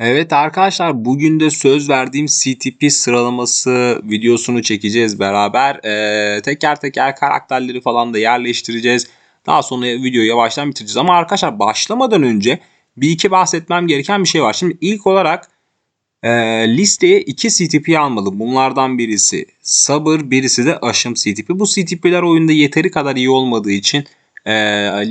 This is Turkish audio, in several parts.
Evet arkadaşlar bugün de söz verdiğim CTP sıralaması videosunu çekeceğiz beraber. Ee, teker teker karakterleri falan da yerleştireceğiz. Daha sonra videoyu yavaştan bitireceğiz. Ama arkadaşlar başlamadan önce bir iki bahsetmem gereken bir şey var. Şimdi ilk olarak e, listeye iki CTP almalı. Bunlardan birisi sabır birisi de aşım CTP. Bu CTP'ler oyunda yeteri kadar iyi olmadığı için e,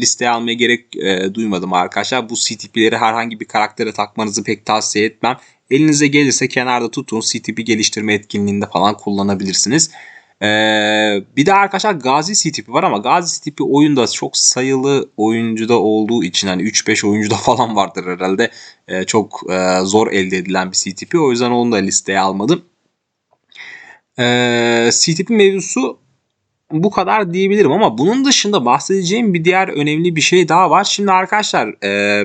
listeye almaya gerek e, duymadım arkadaşlar. Bu CTP'leri herhangi bir karaktere takmanızı pek tavsiye etmem. Elinize gelirse kenarda tutun CTP geliştirme etkinliğinde falan kullanabilirsiniz. E, bir de arkadaşlar Gazi CTP var ama Gazi CTP oyunda çok sayılı oyuncuda olduğu için hani 3-5 oyuncuda falan vardır herhalde. E, çok e, zor elde edilen bir CTP. O yüzden onu da listeye almadım. E, CTP mevzusu bu kadar diyebilirim ama bunun dışında bahsedeceğim bir diğer önemli bir şey daha var. Şimdi arkadaşlar e,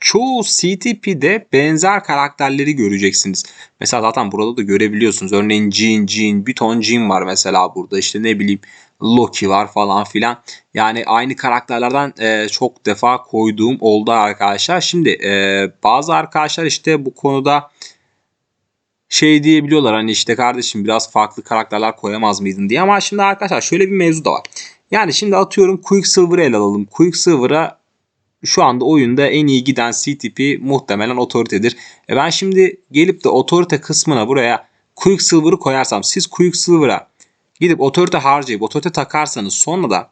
çoğu CTP'de benzer karakterleri göreceksiniz. Mesela zaten burada da görebiliyorsunuz. Örneğin Jean, Jean, bir ton Jean var mesela burada. İşte ne bileyim Loki var falan filan. Yani aynı karakterlerden e, çok defa koyduğum oldu arkadaşlar. Şimdi e, bazı arkadaşlar işte bu konuda şey diyebiliyorlar hani işte kardeşim biraz farklı karakterler koyamaz mıydın diye ama şimdi arkadaşlar şöyle bir mevzu da var. Yani şimdi atıyorum Quicksilver'ı ele alalım. Quicksilver'a şu anda oyunda en iyi giden CTP muhtemelen otoritedir. E ben şimdi gelip de otorite kısmına buraya Quicksilver'ı koyarsam siz Quicksilver'a gidip otorite harcayıp otorite takarsanız sonra da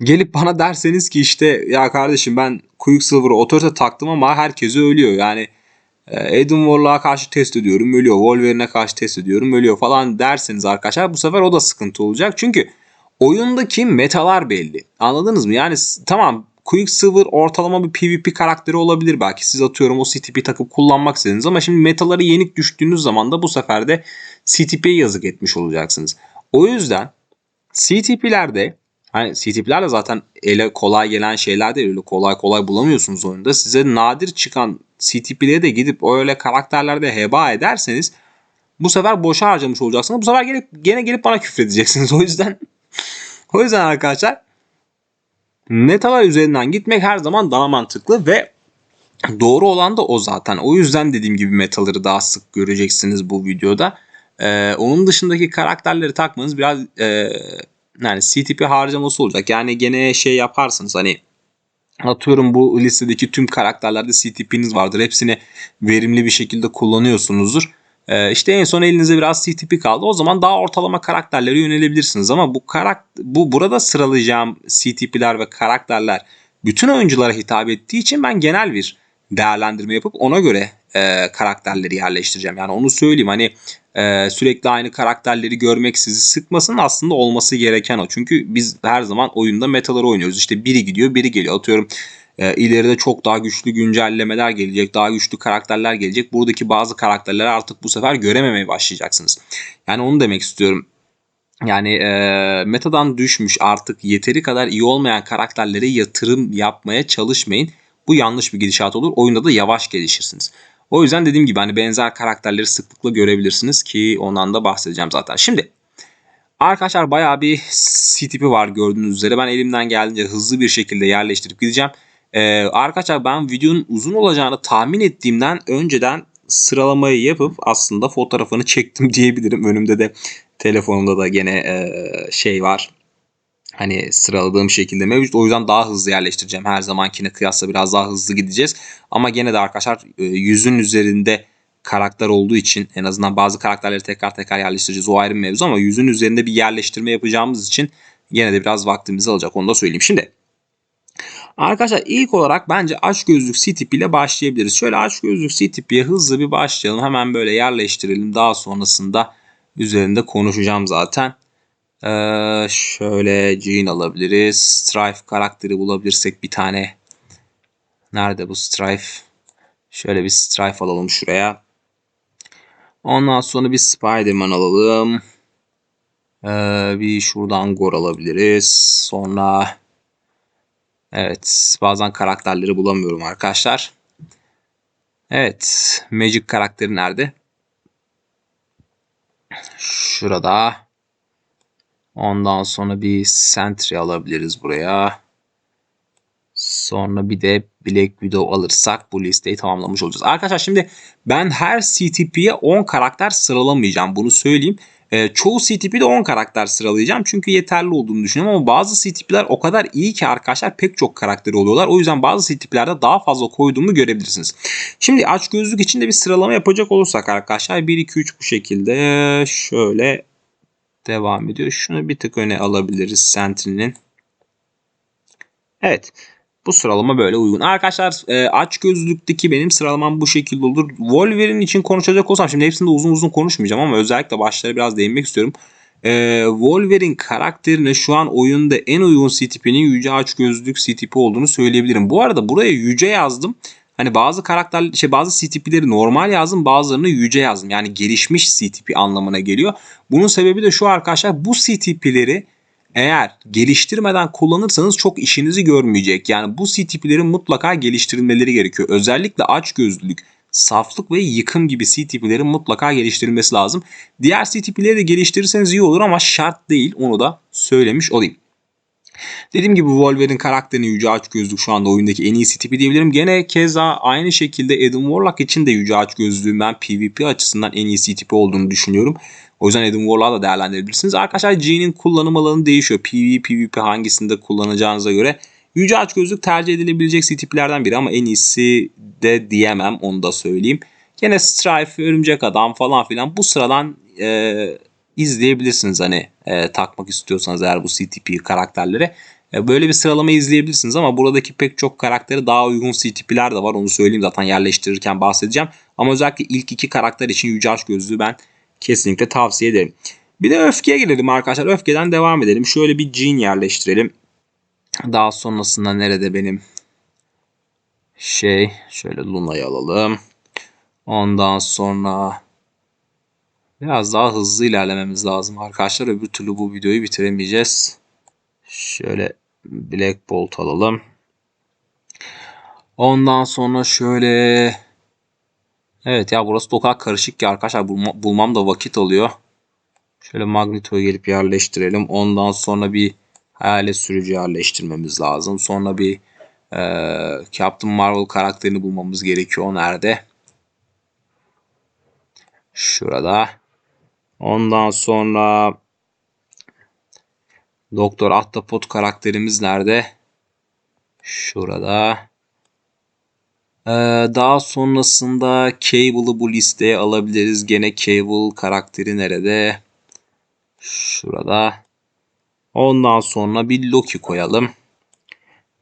gelip bana derseniz ki işte ya kardeşim ben Quicksilver'a otorite taktım ama herkesi ölüyor. Yani Adam Warlock'a karşı test ediyorum ölüyor. Wolverine'e karşı test ediyorum ölüyor falan derseniz arkadaşlar bu sefer o da sıkıntı olacak. Çünkü oyundaki metalar belli. Anladınız mı? Yani tamam Quicksilver ortalama bir PvP karakteri olabilir belki. Siz atıyorum o CTP takıp kullanmak istediniz ama şimdi metaları yenik düştüğünüz zaman da bu sefer de CTP'ye yazık etmiş olacaksınız. O yüzden CTP'lerde Hani CTP'ler de zaten ele kolay gelen şeyler değil. Öyle kolay kolay bulamıyorsunuz oyunda. Size nadir çıkan CTP'leri de gidip öyle karakterlerde heba ederseniz bu sefer boşa harcamış olacaksınız. Bu sefer gelip, gene gelip bana küfredeceksiniz. O yüzden o yüzden arkadaşlar metalar üzerinden gitmek her zaman daha mantıklı ve doğru olan da o zaten. O yüzden dediğim gibi metaları daha sık göreceksiniz bu videoda. Ee, onun dışındaki karakterleri takmanız biraz e, yani CTP harcaması olacak. Yani gene şey yaparsınız hani atıyorum bu listedeki tüm karakterlerde CTP'niz vardır. Hepsini verimli bir şekilde kullanıyorsunuzdur. Ee, işte en son elinize biraz CTP kaldı. O zaman daha ortalama karakterlere yönelebilirsiniz. Ama bu karak bu burada sıralayacağım CTP'ler ve karakterler bütün oyunculara hitap ettiği için ben genel bir değerlendirme yapıp ona göre e, karakterleri yerleştireceğim. Yani onu söyleyeyim hani e, sürekli aynı karakterleri görmek sizi sıkmasın aslında olması gereken o. Çünkü biz her zaman oyunda metaları oynuyoruz. İşte biri gidiyor biri geliyor. Atıyorum e, ileride çok daha güçlü güncellemeler gelecek. Daha güçlü karakterler gelecek. Buradaki bazı karakterleri artık bu sefer görememeye başlayacaksınız. Yani onu demek istiyorum. Yani e, metadan düşmüş artık yeteri kadar iyi olmayan karakterlere yatırım yapmaya çalışmayın. Bu yanlış bir gidişat olur. Oyunda da yavaş gelişirsiniz. O yüzden dediğim gibi hani benzer karakterleri sıklıkla görebilirsiniz ki ondan da bahsedeceğim zaten. Şimdi arkadaşlar bayağı bir CTP var gördüğünüz üzere. Ben elimden geldiğince hızlı bir şekilde yerleştirip gideceğim. Ee, arkadaşlar ben videonun uzun olacağını tahmin ettiğimden önceden sıralamayı yapıp aslında fotoğrafını çektim diyebilirim. Önümde de telefonumda da gene e, şey var hani sıraladığım şekilde mevcut. O yüzden daha hızlı yerleştireceğim. Her zamankine kıyasla biraz daha hızlı gideceğiz. Ama gene de arkadaşlar e, yüzün üzerinde karakter olduğu için en azından bazı karakterleri tekrar tekrar yerleştireceğiz. O ayrı bir mevzu ama yüzün üzerinde bir yerleştirme yapacağımız için gene de biraz vaktimizi alacak. Onu da söyleyeyim. Şimdi Arkadaşlar ilk olarak bence aç gözlük CTP ile başlayabiliriz. Şöyle aç gözlük CTP'ye hızlı bir başlayalım. Hemen böyle yerleştirelim. Daha sonrasında üzerinde konuşacağım zaten. Ee, şöyle Jean alabiliriz. Strife karakteri bulabilirsek bir tane. Nerede bu Strife? Şöyle bir Strife alalım şuraya. Ondan sonra bir Spider-Man alalım. Ee, bir şuradan Gor alabiliriz. Sonra evet bazen karakterleri bulamıyorum arkadaşlar. Evet Magic karakteri nerede? Şurada. Ondan sonra bir Sentry alabiliriz buraya. Sonra bir de Black Widow alırsak bu listeyi tamamlamış olacağız. Arkadaşlar şimdi ben her CTP'ye 10 karakter sıralamayacağım. Bunu söyleyeyim. Ee, çoğu CTP'de 10 karakter sıralayacağım. Çünkü yeterli olduğunu düşünüyorum ama bazı CTP'ler o kadar iyi ki arkadaşlar pek çok karakteri oluyorlar. O yüzden bazı CTP'lerde daha fazla koyduğumu görebilirsiniz. Şimdi aç gözlük için de bir sıralama yapacak olursak arkadaşlar 1 2 3 bu şekilde şöyle devam ediyor. Şunu bir tık öne alabiliriz Sentinel'in. Evet. Bu sıralama böyle uygun. Arkadaşlar e, aç gözlükteki benim sıralamam bu şekilde olur. Wolverine için konuşacak olsam şimdi hepsinde uzun uzun konuşmayacağım ama özellikle başlara biraz değinmek istiyorum. E, Wolverine karakterine şu an oyunda en uygun CTP'nin yüce aç gözlük CTP olduğunu söyleyebilirim. Bu arada buraya yüce yazdım. Hani bazı karakter şey bazı CTP'leri normal yazdım, bazılarını yüce yazdım. Yani gelişmiş CTP anlamına geliyor. Bunun sebebi de şu arkadaşlar bu CTP'leri eğer geliştirmeden kullanırsanız çok işinizi görmeyecek. Yani bu CTP'lerin mutlaka geliştirilmeleri gerekiyor. Özellikle aç gözlülük, saflık ve yıkım gibi CTP'lerin mutlaka geliştirilmesi lazım. Diğer CTP'leri de geliştirirseniz iyi olur ama şart değil. Onu da söylemiş olayım. Dediğim gibi Wolverine karakterini Yüce Aç Gözlük şu anda oyundaki en iyi tipi diyebilirim. Gene keza aynı şekilde Adam Warlock için de Yüce Aç Gözlüğün ben PvP açısından en iyi tipi olduğunu düşünüyorum. O yüzden Adam Warlock'ı da değerlendirebilirsiniz. Arkadaşlar G'nin kullanım alanı değişiyor. PvE, PvP hangisinde kullanacağınıza göre. Yüce Aç Gözlük tercih edilebilecek tiplerden biri ama en iyisi de diyemem onu da söyleyeyim. Gene Strife, Örümcek Adam falan filan bu sıradan e, izleyebilirsiniz hani e, takmak istiyorsanız eğer bu CTP karakterleri. E, böyle bir sıralama izleyebilirsiniz ama buradaki pek çok karakteri daha uygun CTP'ler de var onu söyleyeyim zaten yerleştirirken bahsedeceğim. Ama özellikle ilk iki karakter için Yüce Aşk Gözlüğü ben kesinlikle tavsiye ederim. Bir de öfkeye gelelim arkadaşlar. Öfkeden devam edelim. Şöyle bir Jean yerleştirelim. Daha sonrasında nerede benim şey şöyle Luna'yı alalım. Ondan sonra biraz daha hızlı ilerlememiz lazım arkadaşlar. Öbür türlü bu videoyu bitiremeyeceğiz. Şöyle Black Bolt alalım. Ondan sonra şöyle Evet ya burası kadar karışık ki arkadaşlar bulma, bulmam da vakit alıyor. Şöyle Magneto'yu gelip yerleştirelim. Ondan sonra bir hayalet sürücü yerleştirmemiz lazım. Sonra bir e, Captain Marvel karakterini bulmamız gerekiyor. O nerede? Şurada. Ondan sonra Doktor Ahtapot karakterimiz nerede? Şurada. Ee, daha sonrasında Cable'ı bu listeye alabiliriz. Gene Cable karakteri nerede? Şurada. Ondan sonra bir Loki koyalım.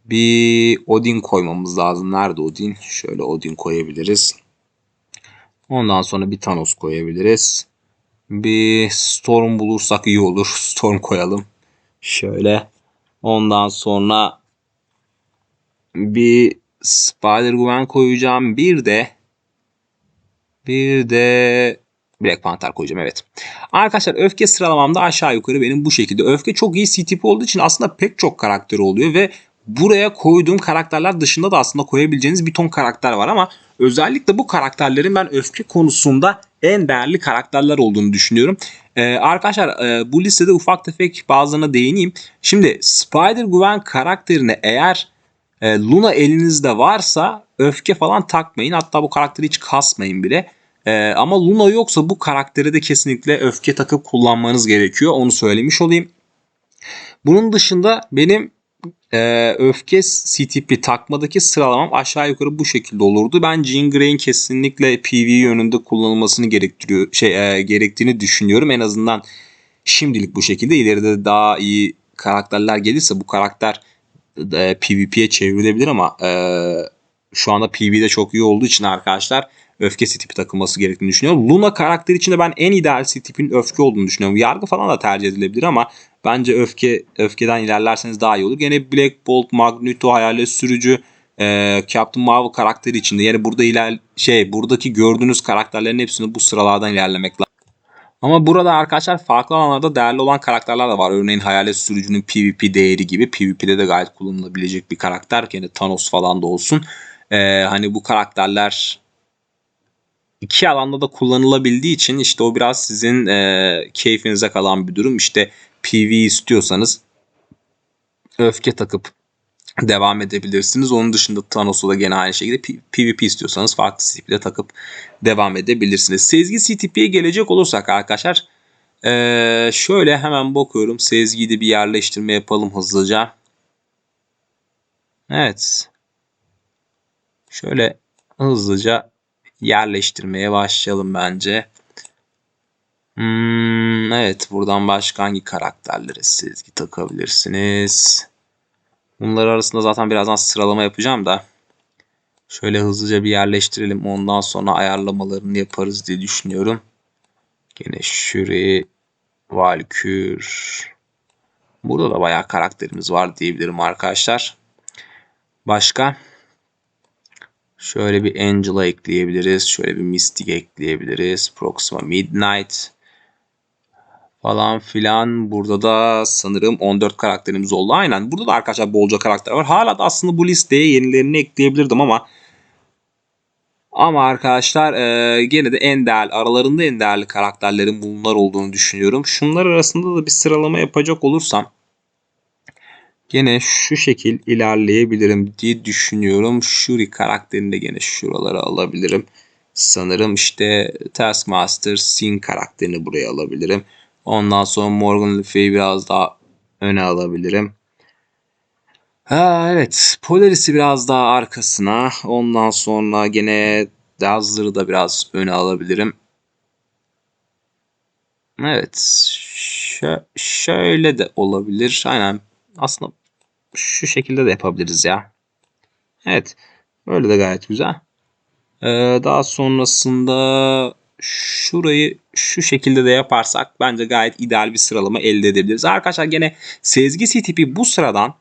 Bir Odin koymamız lazım. Nerede Odin? Şöyle Odin koyabiliriz. Ondan sonra bir Thanos koyabiliriz. Bir Storm bulursak iyi olur. Storm koyalım. Şöyle. Ondan sonra bir Spider-Gwen koyacağım. Bir de bir de Black Panther koyacağım evet. Arkadaşlar öfke sıralamamda aşağı yukarı benim bu şekilde. Öfke çok iyi C-tip olduğu için aslında pek çok karakteri oluyor ve buraya koyduğum karakterler dışında da aslında koyabileceğiniz bir ton karakter var ama özellikle bu karakterlerin ben öfke konusunda en değerli karakterler olduğunu düşünüyorum. Ee, arkadaşlar e, bu listede ufak tefek bazılarına değineyim. Şimdi Spider-Gwen karakterine eğer e, Luna elinizde varsa öfke falan takmayın. Hatta bu karakteri hiç kasmayın bile. E, ama Luna yoksa bu karakteri de kesinlikle öfke takıp kullanmanız gerekiyor. Onu söylemiş olayım. Bunun dışında benim e, öfke CTP takmadaki sıralamam aşağı yukarı bu şekilde olurdu. Ben Jean Grey'in kesinlikle PV yönünde kullanılmasını gerektiriyor şey e, gerektiğini düşünüyorum. En azından şimdilik bu şekilde. İleride daha iyi karakterler gelirse bu karakter e, PvP'ye çevrilebilir ama e, şu anda Pv'de çok iyi olduğu için arkadaşlar öfke tipi takılması gerektiğini düşünüyorum. Luna karakteri içinde ben en ideal tipin öfke olduğunu düşünüyorum. Yargı falan da tercih edilebilir ama bence öfke öfkeden ilerlerseniz daha iyi olur. Gene Black Bolt, Magneto, Hayalet Sürücü, e, Captain Marvel karakteri içinde. Yani burada iler şey buradaki gördüğünüz karakterlerin hepsini bu sıralardan ilerlemek lazım. Ama burada arkadaşlar farklı alanlarda değerli olan karakterler de var. Örneğin Hayalet Sürücü'nün PvP değeri gibi. PvP'de de gayet kullanılabilecek bir karakter. Yani Thanos falan da olsun. Ee, hani bu karakterler iki alanda da kullanılabildiği için işte o biraz sizin e, keyfinize kalan bir durum. İşte PV istiyorsanız öfke takıp devam edebilirsiniz. Onun dışında Thanos'u da gene aynı şekilde PvP istiyorsanız farklı CTP'de takıp devam edebilirsiniz. Sezgi CTP'ye gelecek olursak arkadaşlar ee, şöyle hemen bakıyorum. Sezgiyi de bir yerleştirme yapalım hızlıca. Evet. Şöyle hızlıca yerleştirmeye başlayalım bence. Hmm, evet buradan başka hangi karakterlere sezgi takabilirsiniz? Bunlar arasında zaten birazdan sıralama yapacağım da. Şöyle hızlıca bir yerleştirelim. Ondan sonra ayarlamalarını yaparız diye düşünüyorum. Gene Shuri, Valkür. Burada da bayağı karakterimiz var diyebilirim arkadaşlar. Başka? Şöyle bir Angela ekleyebiliriz. Şöyle bir Mystic ekleyebiliriz. Proxima Midnight falan filan. Burada da sanırım 14 karakterimiz oldu. Aynen. Burada da arkadaşlar bolca karakter var. Hala da aslında bu listeye yenilerini ekleyebilirdim ama ama arkadaşlar e, gene de en değerli aralarında en değerli karakterlerin bunlar olduğunu düşünüyorum. Şunlar arasında da bir sıralama yapacak olursam gene şu şekil ilerleyebilirim diye düşünüyorum. Shuri karakterini de gene şuralara alabilirim. Sanırım işte Taskmaster Sin karakterini buraya alabilirim. Ondan sonra Morgan Le Fay'i biraz daha öne alabilirim. Ha, evet. Polaris'i biraz daha arkasına. Ondan sonra gene Dazzler'ı da biraz öne alabilirim. Evet. Şö- şöyle de olabilir. Aynen. Aslında şu şekilde de yapabiliriz ya. Evet. Böyle de gayet güzel. Ee, daha sonrasında şurayı şu şekilde de yaparsak bence gayet ideal bir sıralama elde edebiliriz. Arkadaşlar gene sezgi tipi bu sıradan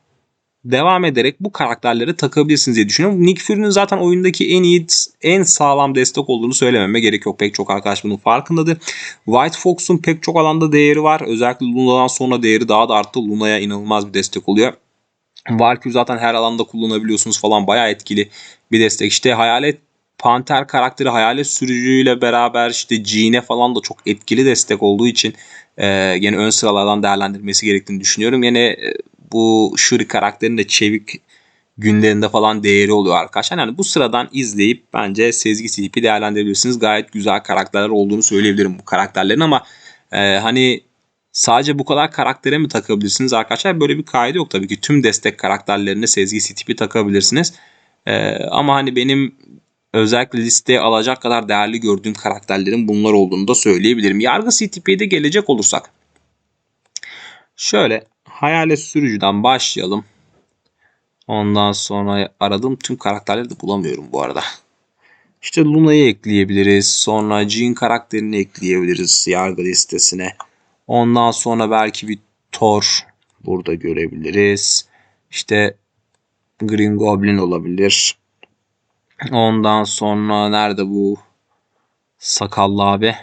devam ederek bu karakterleri takabilirsiniz diye düşünüyorum. Nick Fury'nin zaten oyundaki en iyi, en sağlam destek olduğunu söylememe gerek yok. Pek çok arkadaş bunun farkındadır. White Fox'un pek çok alanda değeri var. Özellikle Luna'dan sonra değeri daha da arttı. Luna'ya inanılmaz bir destek oluyor. Valkyrie zaten her alanda kullanabiliyorsunuz falan bayağı etkili bir destek. İşte Hayalet Panter karakteri Hayalet sürücüyle beraber işte Jean'e falan da çok etkili destek olduğu için e, yine ön sıralardan değerlendirmesi gerektiğini düşünüyorum. Yine e, bu Shuri karakterinin de çevik günlerinde falan değeri oluyor arkadaşlar. Yani bu sıradan izleyip bence Sezgi tipi değerlendirebilirsiniz. Gayet güzel karakterler olduğunu söyleyebilirim bu karakterlerin ama e, hani sadece bu kadar karaktere mi takabilirsiniz arkadaşlar? Böyle bir kaydı yok tabii ki. Tüm destek karakterlerine Sezgi tipi takabilirsiniz. E, ama hani benim özellikle listeye alacak kadar değerli gördüğüm karakterlerin bunlar olduğunu da söyleyebilirim. Yargı CTP'ye de gelecek olursak. Şöyle hayalet sürücüden başlayalım. Ondan sonra aradığım tüm karakterleri de bulamıyorum bu arada. İşte Luna'yı ekleyebiliriz. Sonra Jean karakterini ekleyebiliriz yargı listesine. Ondan sonra belki bir Thor burada görebiliriz. İşte Green Goblin olabilir. Ondan sonra nerede bu sakallı abi?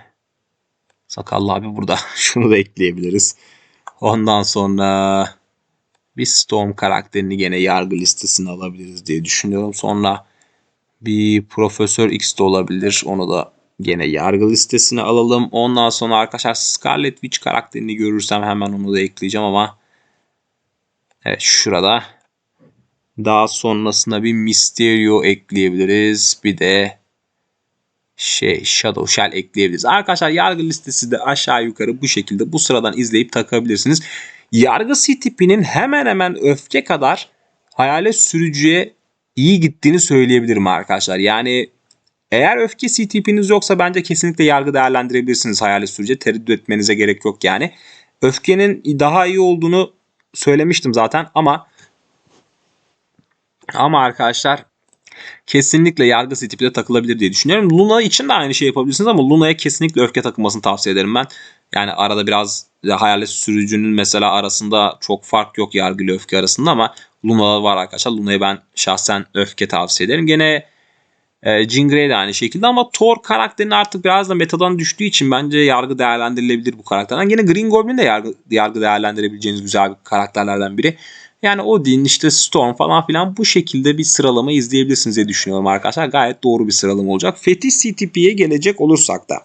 Sakallı abi burada. Şunu da ekleyebiliriz. Ondan sonra bir Storm karakterini gene yargı listesine alabiliriz diye düşünüyorum. Sonra bir Profesör X de olabilir. Onu da gene yargı listesine alalım. Ondan sonra arkadaşlar Scarlet Witch karakterini görürsem hemen onu da ekleyeceğim ama evet şurada daha sonrasında bir Mysterio ekleyebiliriz. Bir de şey Shadow Shell ekleyebiliriz. Arkadaşlar yargı listesi de aşağı yukarı bu şekilde bu sıradan izleyip takabilirsiniz. Yargı tipinin hemen hemen öfke kadar hayalet sürücüye iyi gittiğini söyleyebilirim arkadaşlar. Yani eğer öfke CTP'niz yoksa bence kesinlikle yargı değerlendirebilirsiniz hayalet sürücüye. Tereddüt etmenize gerek yok yani. Öfkenin daha iyi olduğunu söylemiştim zaten ama ama arkadaşlar kesinlikle yargı tipiyle takılabilir diye düşünüyorum. Luna için de aynı şey yapabilirsiniz ama Luna'ya kesinlikle öfke takılmasını tavsiye ederim ben. Yani arada biraz hayalet sürücünün mesela arasında çok fark yok yargı ile öfke arasında ama Luna var arkadaşlar. Luna'ya ben şahsen öfke tavsiye ederim. Gene e, Jean Grey de aynı şekilde ama Thor karakterinin artık biraz da metadan düştüğü için bence yargı değerlendirilebilir bu karakterden. Gene Green Goblin de yargı, yargı değerlendirebileceğiniz güzel bir karakterlerden biri. Yani Odin işte Storm falan filan bu şekilde bir sıralama izleyebilirsiniz diye düşünüyorum arkadaşlar. Gayet doğru bir sıralama olacak. Fetiş CTP'ye gelecek olursak da.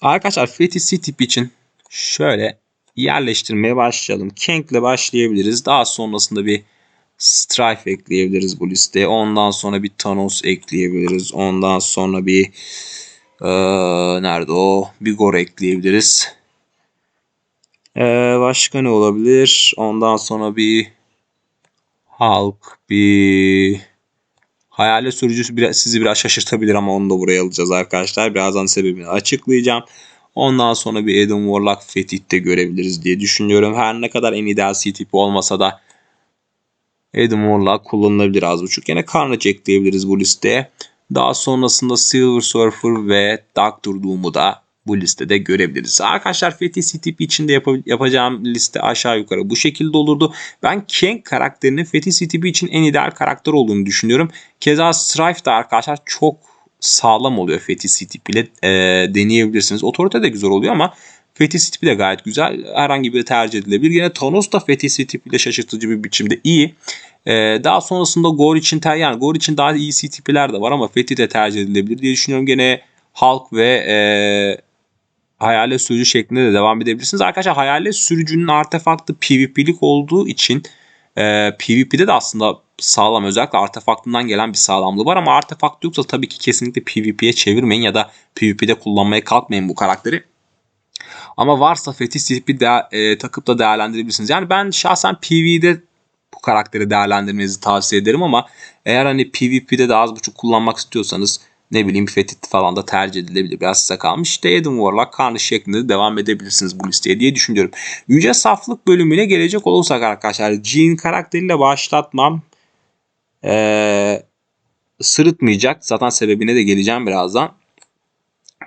Arkadaşlar Fetiş CTP için şöyle yerleştirmeye başlayalım. Kang ile başlayabiliriz. Daha sonrasında bir Strife ekleyebiliriz bu listeye. Ondan sonra bir Thanos ekleyebiliriz. Ondan sonra bir ee, nerede o? Bir Gore ekleyebiliriz. Ee, başka ne olabilir? Ondan sonra bir Hulk, bir Hayalet sürücüsü biraz, sizi biraz şaşırtabilir ama onu da buraya alacağız arkadaşlar. Birazdan sebebini açıklayacağım. Ondan sonra bir Adam Warlock Fetih görebiliriz diye düşünüyorum. Her ne kadar en ideal C tipi olmasa da Warlock kullanılabilir az buçuk. Yine Carnage ekleyebiliriz bu listeye. Daha sonrasında Silver Surfer ve Doctor Doom'u da bu listede görebiliriz. Arkadaşlar Fethi CTP için de yap yapacağım liste aşağı yukarı bu şekilde olurdu. Ben Kang karakterinin Fethi CTP için en ideal karakter olduğunu düşünüyorum. Keza Strife de arkadaşlar çok sağlam oluyor Fethi CTP ile e, deneyebilirsiniz. Otorite de güzel oluyor ama Fethi CTP de gayet güzel. Herhangi biri tercih edilebilir. Yine Thanos da Fethi CTP ile şaşırtıcı bir biçimde iyi. Ee, daha sonrasında Gore için ter yani Gore için daha iyi CTP'ler de var ama Fethi de tercih edilebilir diye düşünüyorum. Gene Hulk ve e, hayalet sürücü şeklinde de devam edebilirsiniz. Arkadaşlar hayalet sürücünün artefaktı PvP'lik olduğu için e, PvP'de de aslında sağlam özellikle artefaktından gelen bir sağlamlığı var ama artefakt yoksa tabii ki kesinlikle PvP'ye çevirmeyin ya da PvP'de kullanmaya kalkmayın bu karakteri. Ama varsa Fethi CP de, e, takıp da değerlendirebilirsiniz. Yani ben şahsen PvE'de bu karakteri değerlendirmenizi tavsiye ederim ama eğer hani PvP'de de az buçuk kullanmak istiyorsanız ne bileyim Fetid falan da tercih edilebilir. Biraz size kalmış. İşte Adam Warlock, Carnage şeklinde devam edebilirsiniz bu listeye diye düşünüyorum. Yüce Saflık bölümüne gelecek olursak arkadaşlar Jean karakteriyle başlatmam ee, sırıtmayacak. Zaten sebebine de geleceğim birazdan.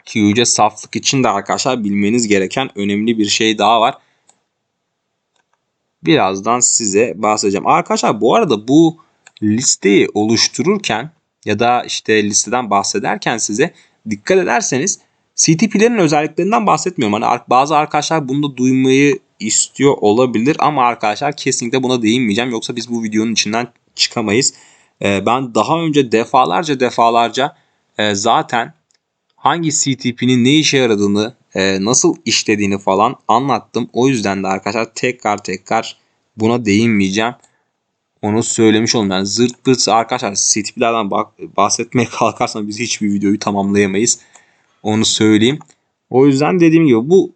Ki yüce saflık için de arkadaşlar bilmeniz gereken önemli bir şey daha var. Birazdan size bahsedeceğim. Arkadaşlar bu arada bu listeyi oluştururken ya da işte listeden bahsederken size dikkat ederseniz CTP'lerin özelliklerinden bahsetmiyorum. Hani bazı arkadaşlar bunu da duymayı istiyor olabilir ama arkadaşlar kesinlikle buna değinmeyeceğim. Yoksa biz bu videonun içinden çıkamayız. Ee, ben daha önce defalarca defalarca e, zaten hangi CTP'nin ne işe yaradığını, e, nasıl işlediğini falan anlattım. O yüzden de arkadaşlar tekrar tekrar buna değinmeyeceğim. Onu söylemiş oldum. Yani zırt pırt arkadaşlar CTP'lerden bahsetmeye kalkarsan biz hiçbir videoyu tamamlayamayız. Onu söyleyeyim. O yüzden dediğim gibi bu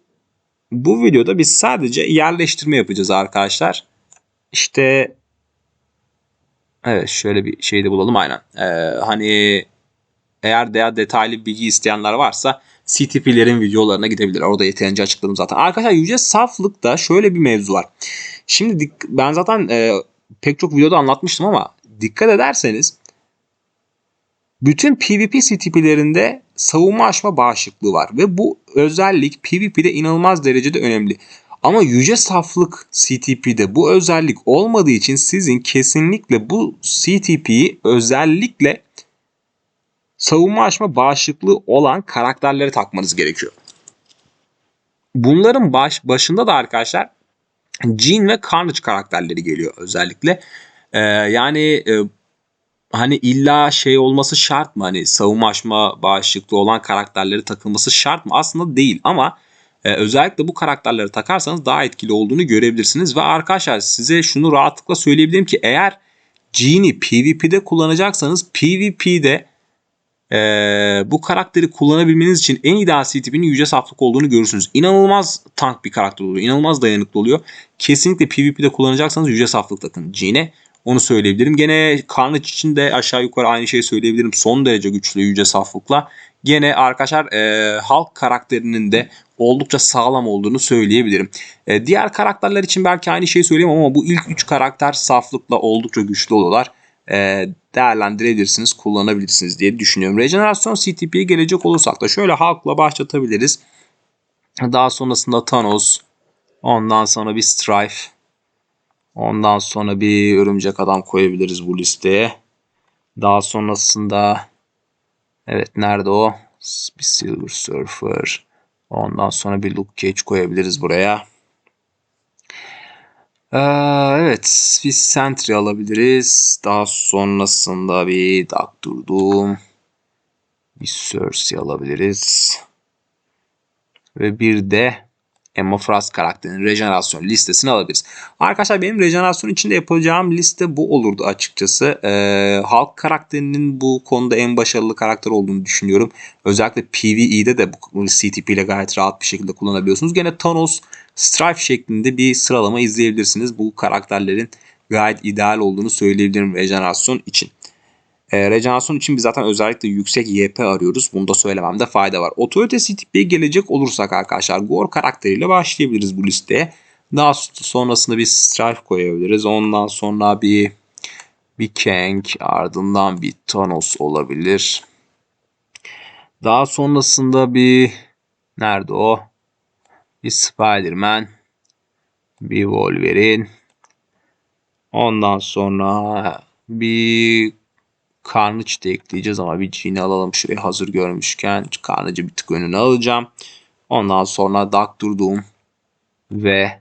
bu videoda biz sadece yerleştirme yapacağız arkadaşlar. İşte evet şöyle bir şey de bulalım aynen. Ee, hani eğer daha detaylı bilgi isteyenler varsa CTP'lerin videolarına gidebilir. Orada yeterince açıkladım zaten. Arkadaşlar yüce saflıkta şöyle bir mevzu var. Şimdi ben zaten e, pek çok videoda anlatmıştım ama dikkat ederseniz bütün PvP CTP'lerinde savunma aşma bağışıklığı var ve bu özellik PvP'de inanılmaz derecede önemli. Ama yüce saflık CTP'de bu özellik olmadığı için sizin kesinlikle bu CTP'yi özellikle savunma aşma bağışıklığı olan karakterleri takmanız gerekiyor. Bunların baş, başında da arkadaşlar Jean ve Carnage karakterleri geliyor özellikle. Ee, yani e, hani illa şey olması şart mı? Hani savunma aşma bağışıklığı olan karakterleri takılması şart mı? Aslında değil ama e, özellikle bu karakterleri takarsanız daha etkili olduğunu görebilirsiniz. Ve arkadaşlar size şunu rahatlıkla söyleyebilirim ki eğer Jean'i PvP'de kullanacaksanız PvP'de e, bu karakteri kullanabilmeniz için en ideal tipinin yüce saflık olduğunu görürsünüz. İnanılmaz tank bir karakter oluyor. İnanılmaz dayanıklı oluyor. Kesinlikle PvP'de kullanacaksanız yüce saflık takın Jean'e. Onu söyleyebilirim. Gene Carnage için de aşağı yukarı aynı şeyi söyleyebilirim. Son derece güçlü yüce saflıkla. Gene arkadaşlar e, Hulk karakterinin de oldukça sağlam olduğunu söyleyebilirim. E, diğer karakterler için belki aynı şeyi söyleyemem ama bu ilk 3 karakter saflıkla oldukça güçlü oluyorlar. E, değerlendirebilirsiniz, kullanabilirsiniz diye düşünüyorum. Rejenerasyon CTP'ye gelecek olursak da şöyle Hulk'la başlatabiliriz. Daha sonrasında Thanos, ondan sonra bir Strife, ondan sonra bir Örümcek Adam koyabiliriz bu listeye. Daha sonrasında evet nerede o? Bir Silver Surfer. Ondan sonra bir Luke Cage koyabiliriz buraya. Ee, evet bir Sentry alabiliriz. Daha sonrasında bir Doctor Doom. Bir Cersei alabiliriz. Ve bir de Emma Frost karakterinin rejenerasyon listesini alabiliriz. Arkadaşlar benim rejenerasyon içinde yapacağım liste bu olurdu açıkçası. Ee, Hulk karakterinin bu konuda en başarılı karakter olduğunu düşünüyorum. Özellikle PvE'de de bu CTP ile gayet rahat bir şekilde kullanabiliyorsunuz. Gene Thanos, Strife şeklinde bir sıralama izleyebilirsiniz. Bu karakterlerin gayet ideal olduğunu söyleyebilirim rejenerasyon için. E, rejenerasyon için biz zaten özellikle yüksek YP arıyoruz. Bunu da söylememde fayda var. Otorite CTP'ye gelecek olursak arkadaşlar Gore karakteriyle başlayabiliriz bu listeye. Daha sonrasında bir Strife koyabiliriz. Ondan sonra bir bir Kang ardından bir Thanos olabilir. Daha sonrasında bir nerede o? Bir Spider-Man, bir Wolverine. Ondan sonra bir Carnage de ekleyeceğiz ama bir Jean'i alalım şuraya hazır görmüşken. Carnage'ı bir tık önüne alacağım. Ondan sonra Doctor Doom ve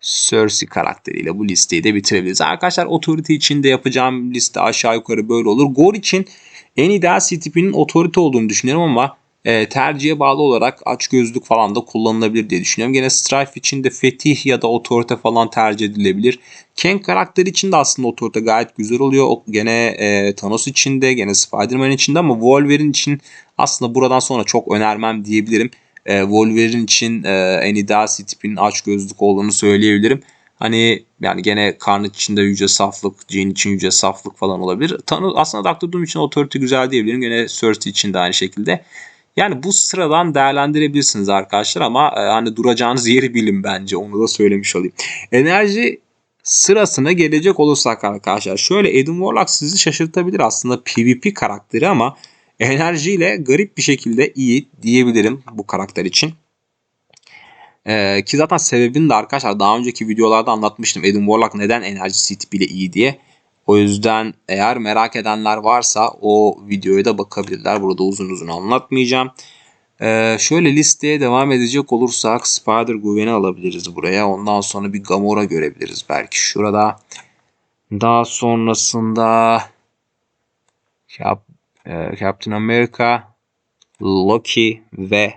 Cersei karakteriyle bu listeyi de bitirebiliriz. Arkadaşlar Authority için de yapacağım liste aşağı yukarı böyle olur. Gore için en ideal CTP'nin Authority olduğunu düşünüyorum ama e, tercihe bağlı olarak aç gözlük falan da kullanılabilir diye düşünüyorum. Gene Strife için de Fetih ya da Otorite falan tercih edilebilir. Kang karakteri için de aslında Otorite gayet güzel oluyor. O, gene e, Thanos için de gene Spider-Man için de ama Wolverine için aslında buradan sonra çok önermem diyebilirim. E, Wolverine için e, en ideal tipinin aç gözlük olduğunu söyleyebilirim. Hani yani gene Carnage için de yüce saflık, Jean için yüce saflık falan olabilir. Thanos, aslında Doctor Doom için Authority güzel diyebilirim. Gene Cersei için de aynı şekilde. Yani bu sıradan değerlendirebilirsiniz arkadaşlar ama e, hani duracağınız yeri bilin bence onu da söylemiş olayım. Enerji sırasına gelecek olursak arkadaşlar şöyle Adam Warlock sizi şaşırtabilir aslında PvP karakteri ama enerjiyle garip bir şekilde iyi diyebilirim bu karakter için. Ee, ki zaten sebebini de arkadaşlar daha önceki videolarda anlatmıştım. Adam Warlock neden enerji CTP ile iyi diye. O yüzden eğer merak edenler varsa o videoya da bakabilirler. Burada uzun uzun anlatmayacağım. Ee, şöyle listeye devam edecek olursak Spider Gwen'i alabiliriz buraya. Ondan sonra bir Gamora görebiliriz belki şurada. Daha sonrasında Cap e, Captain America, Loki ve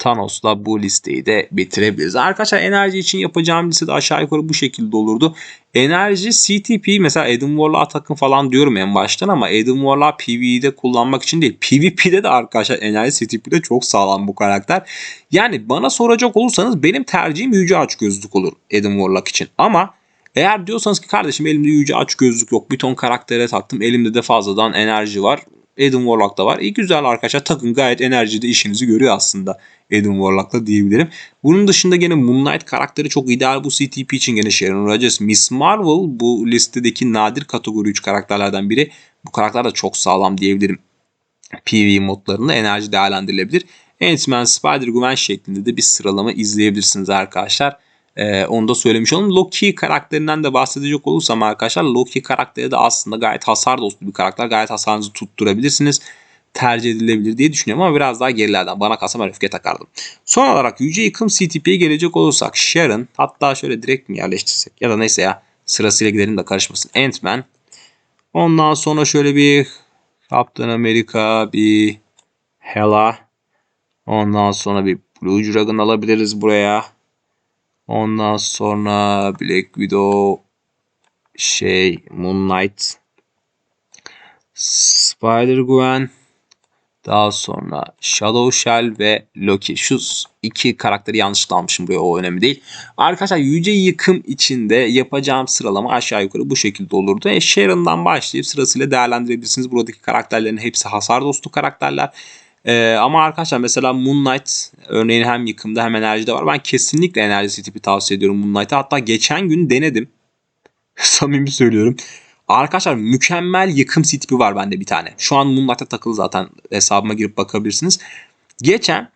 Thanos'la bu listeyi de bitirebiliriz. Arkadaşlar enerji için yapacağım liste de aşağı yukarı bu şekilde olurdu. Enerji CTP mesela Adam Warlock'a takın falan diyorum en baştan ama Adam Warlock PvE'de kullanmak için değil. PvP'de de arkadaşlar enerji CTP'de çok sağlam bu karakter. Yani bana soracak olursanız benim tercihim yüce aç gözlük olur Adam Warlock için. Ama eğer diyorsanız ki kardeşim elimde yüce aç gözlük yok bir ton karaktere taktım elimde de fazladan enerji var Adam Warlock'ta var. İyi güzel arkadaşlar takın gayet enerjide işinizi görüyor aslında Adam Warlock'la diyebilirim. Bunun dışında gene Moon Knight karakteri çok ideal bu CTP için gene Sharon Rogers. Miss Marvel bu listedeki nadir kategori 3 karakterlerden biri. Bu karakter de çok sağlam diyebilirim. PvE modlarında enerji değerlendirilebilir. Ant-Man, Spider-Gwen şeklinde de bir sıralama izleyebilirsiniz arkadaşlar. Ee, onu da söylemiş olalım. Loki karakterinden de bahsedecek olursam arkadaşlar Loki karakteri de aslında gayet hasar dostu bir karakter. Gayet hasarınızı tutturabilirsiniz. Tercih edilebilir diye düşünüyorum ama biraz daha gerilerden. Bana kalsa ben öfke takardım. Son olarak Yüce Yıkım CTP'ye gelecek olursak Sharon hatta şöyle direkt mi yerleştirsek ya da neyse ya sırasıyla gidelim de karışmasın. Ant-Man. Ondan sonra şöyle bir Captain America, bir Hela. Ondan sonra bir Blue Dragon alabiliriz buraya. Ondan sonra Black Widow şey Moon Knight Spider-Gwen daha sonra Shadow Shell ve Loki. Şu iki karakteri yanlışlıkla almışım buraya o önemli değil. Arkadaşlar yüce yıkım içinde yapacağım sıralama aşağı yukarı bu şekilde olurdu. E, Sharon'dan başlayıp sırasıyla değerlendirebilirsiniz. Buradaki karakterlerin hepsi hasar dostu karakterler. Ee, ama arkadaşlar mesela Moon Knight örneğin hem yıkımda hem enerjide var. Ben kesinlikle enerji tipi tavsiye ediyorum Moon Knight'a. Hatta geçen gün denedim. Samimi söylüyorum. Arkadaşlar mükemmel yıkım tipi var bende bir tane. Şu an Moon Knight'a takılı zaten hesabıma girip bakabilirsiniz. Geçen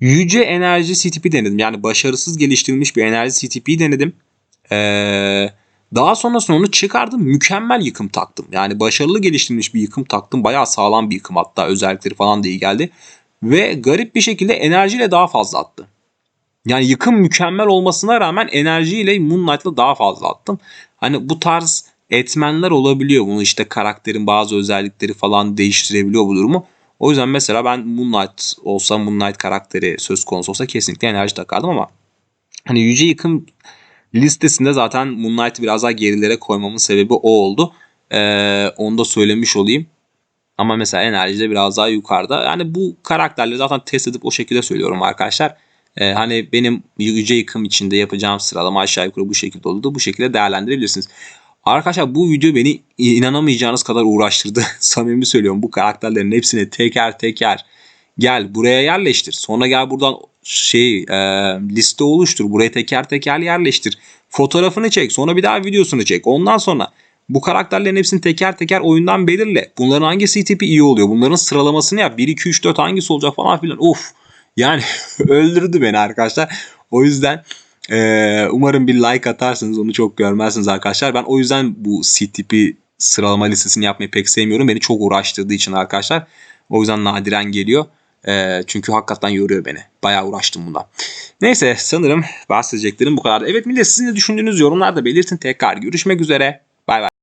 yüce enerji CTP denedim. Yani başarısız geliştirilmiş bir enerji CTP denedim. Eee daha sonrasında onu çıkardım. Mükemmel yıkım taktım. Yani başarılı geliştirilmiş bir yıkım taktım. Bayağı sağlam bir yıkım hatta özellikleri falan da iyi geldi. Ve garip bir şekilde enerjiyle daha fazla attı. Yani yıkım mükemmel olmasına rağmen enerjiyle Moon Knight'la daha fazla attım. Hani bu tarz etmenler olabiliyor. Bunu işte karakterin bazı özellikleri falan değiştirebiliyor bu durumu. O yüzden mesela ben Moonlight olsa Moonlight karakteri söz konusu olsa kesinlikle enerji takardım ama hani yüce yıkım listesinde zaten Moonlight'ı biraz daha gerilere koymamın sebebi o oldu. Ee, onu da söylemiş olayım. Ama mesela enerjide biraz daha yukarıda. Yani bu karakterleri zaten test edip o şekilde söylüyorum arkadaşlar. Ee, hani benim yüce yıkım içinde yapacağım sıralama aşağı yukarı bu şekilde oldu. Bu şekilde değerlendirebilirsiniz. Arkadaşlar bu video beni inanamayacağınız kadar uğraştırdı. Samimi söylüyorum bu karakterlerin hepsini teker teker gel buraya yerleştir. Sonra gel buradan şey e, liste oluştur. Buraya teker teker yerleştir. Fotoğrafını çek. Sonra bir daha videosunu çek. Ondan sonra bu karakterlerin hepsini teker teker oyundan belirle. Bunların hangisi tipi iyi oluyor? Bunların sıralamasını yap. 1, 2, 3, 4 hangisi olacak falan filan. Of. Yani öldürdü beni arkadaşlar. O yüzden ee, umarım bir like atarsınız. Onu çok görmezsiniz arkadaşlar. Ben o yüzden bu CTP sıralama listesini yapmayı pek sevmiyorum. Beni çok uğraştırdığı için arkadaşlar. O yüzden nadiren geliyor. Ee, çünkü hakikaten yoruyor beni. Bayağı uğraştım bundan. Neyse sanırım bahsedeceklerim bu kadar. Evet millet sizin de düşündüğünüz yorumlarda belirtin tekrar. Görüşmek üzere. Bay bay.